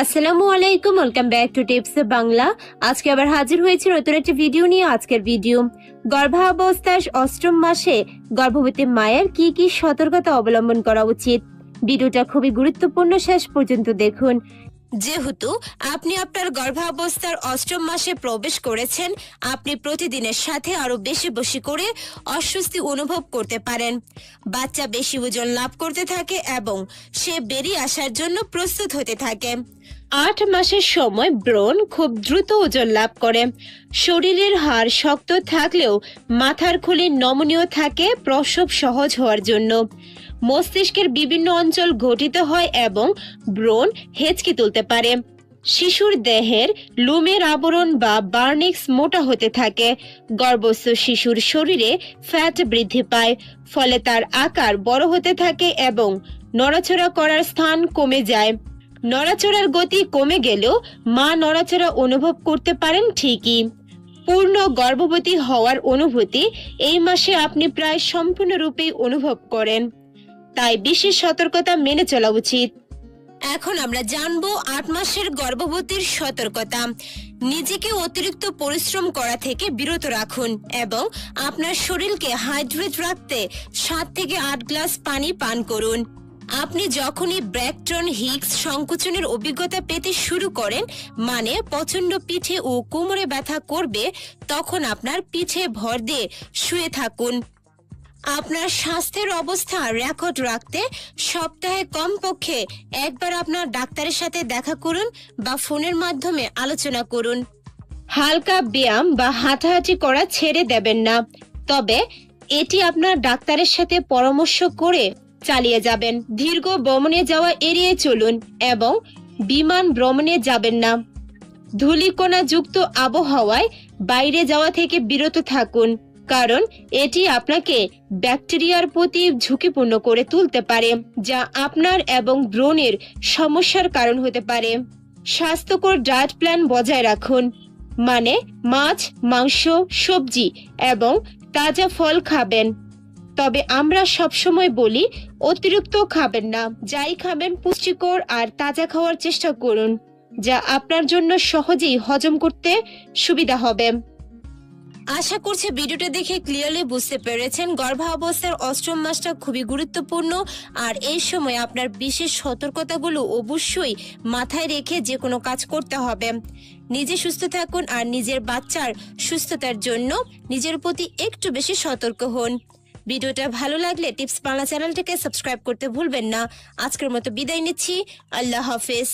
আসসালামু আলাইকুম welcome back to tips Bangla. আজকে আবার হাজির হয়েছে নতুন একটি ভিডিও নিয়ে, আজকের ভিডিও গর্ভাবস্থার অষ্টম মাসে গর্ভবতী মায়ের কি কি সতর্কতা অবলম্বন করা উচিত? ভিডিওটা খুবই গুরুত্বপূর্ণ, শেষ পর্যন্ত দেখুন। যেহেতু আপনি আপনার গর্ভাবস্থার অষ্টম মাসে প্রবেশ করেছেন, আপনি প্রতিদিনের সাথে আরও বেশি বেশি করে অস্বস্তি অনুভব করতে পারেন। বাচ্চা বেশি ওজন লাভ করতে থাকে এবং সে বেরিয়ে আসার জন্য প্রস্তুত হতে থাকে। আট মাসের সময় ব্রণ খুব দ্রুত ওজন লাভ করে। শরীরের হাড় শক্ত থাকলেও মাথার খুলি নমনীয় থাকে, প্রসব সহজ হওয়ার জন্য। মস্তিষ্কের বিভিন্ন অঞ্চল গঠিত হয় এবং ব্রণ হেঁচকি তুলতে পারে। শিশুর দেহের লুমের আবরণ বা বার্নিক্স মোটা হতে থাকে। গর্ভস্থ শিশুর শরীরে ফ্যাট বৃদ্ধি পায়, ফলে তার আকার বড় হতে থাকে এবং নড়াচড়া করার স্থান কমে যায়। নড়াচড়ার গতি কমে গেলেও মা নড়াচড়া অনুভব করতে পারেন ঠিকই। পূর্ণ গর্ভবতী হওয়ার অনুভূতি এই মাসে আপনি প্রায় সম্পূর্ণরূপে অনুভব করেন। তাই বিশেষ সতর্কতা মেনে চলা উচিত। এখন আমরা জানব আট মাসের গর্ভবতীর সতর্কতা। নিজেকে অতিরিক্ত পরিশ্রম করা থেকে বিরত রাখুন এবং আপনার শরীরকে হাইড্রেট রাখতে সাত থেকে আট গ্লাস পানি পান করুন। আপনি যখনই ব্র্যাকটন হিক্স সংকোচনের অভিজ্ঞতা পেতে শুরু করেন মানে প্রচণ্ড পিঠে ও কোমরে ব্যথা করবে, তখন আপনার পিঠে ভর দিয়ে শুয়ে থাকুন। আপনার স্বাস্থ্যের অবস্থা রেকর্ড রাখতে সপ্তাহে কমপক্ষে একবার আপনার ডাক্তারের সাথে দেখা করুন বা ফোনের মাধ্যমে আলোচনা করুন। হালকা ব্যায়াম বা হাঁটাহাঁটি করা ছেড়ে দেবেন না। তবে এটি আপনার ডাক্তারের সাথে পরামর্শ করে চালিয়ে যাবেন। দীর্ঘ ভ্রমণে যাওয়া এড়িয়ে চলুন এবং বিমান ভ্রমণে যাবেন না। ধূলিকণা যুক্ত আবহাওয়ায় বাইরে যাওয়া থেকে বিরত থাকুন, কারণ এটি আপনাকে ব্যাকটেরিয়ার প্রতি ঝুঁকিপূর্ণ করে তুলতে পারে, যা আপনার এবং ব্রণের সমস্যার কারণ হতে পারে। স্বাস্থ্যকর ডায়েট প্ল্যান বজায় রাখুন মানে মাছ, মাংস, সবজি এবং তাজা ফল খাবেন। তবে আমরা সবসময় বলি, অতিরিক্ত খাবেন না। যাই খাবেন, পুষ্টিকর আর তাজা খাওয়ার চেষ্টা করুন, যা আপনার জন্য সহজেই হজম করতে সুবিধা হবে। আশা করছি ভিডিওটা দেখে ক্লিয়ারলি বুঝতে পেরেছেন। গর্ভাবস্থার অষ্টম মাসটা খুবই গুরুত্বপূর্ণ, আর এই সময় আপনার বিশেষ সতর্কতাগুলো অবশ্যই মাথায় রেখে যে কোনো কাজ করতে হবে। নিজে সুস্থ থাকুন আর নিজের বাচ্চার সুস্থতার জন্য নিজের প্রতি একটু বেশি সতর্ক হন। ভিডিওটা ভালো লাগলে টিপস বাংলা চ্যানেলটাকে সাবস্ক্রাইব করতে ভুলবেন না। আজকের মতো বিদায় নিচ্ছি। আল্লাহ হাফেজ।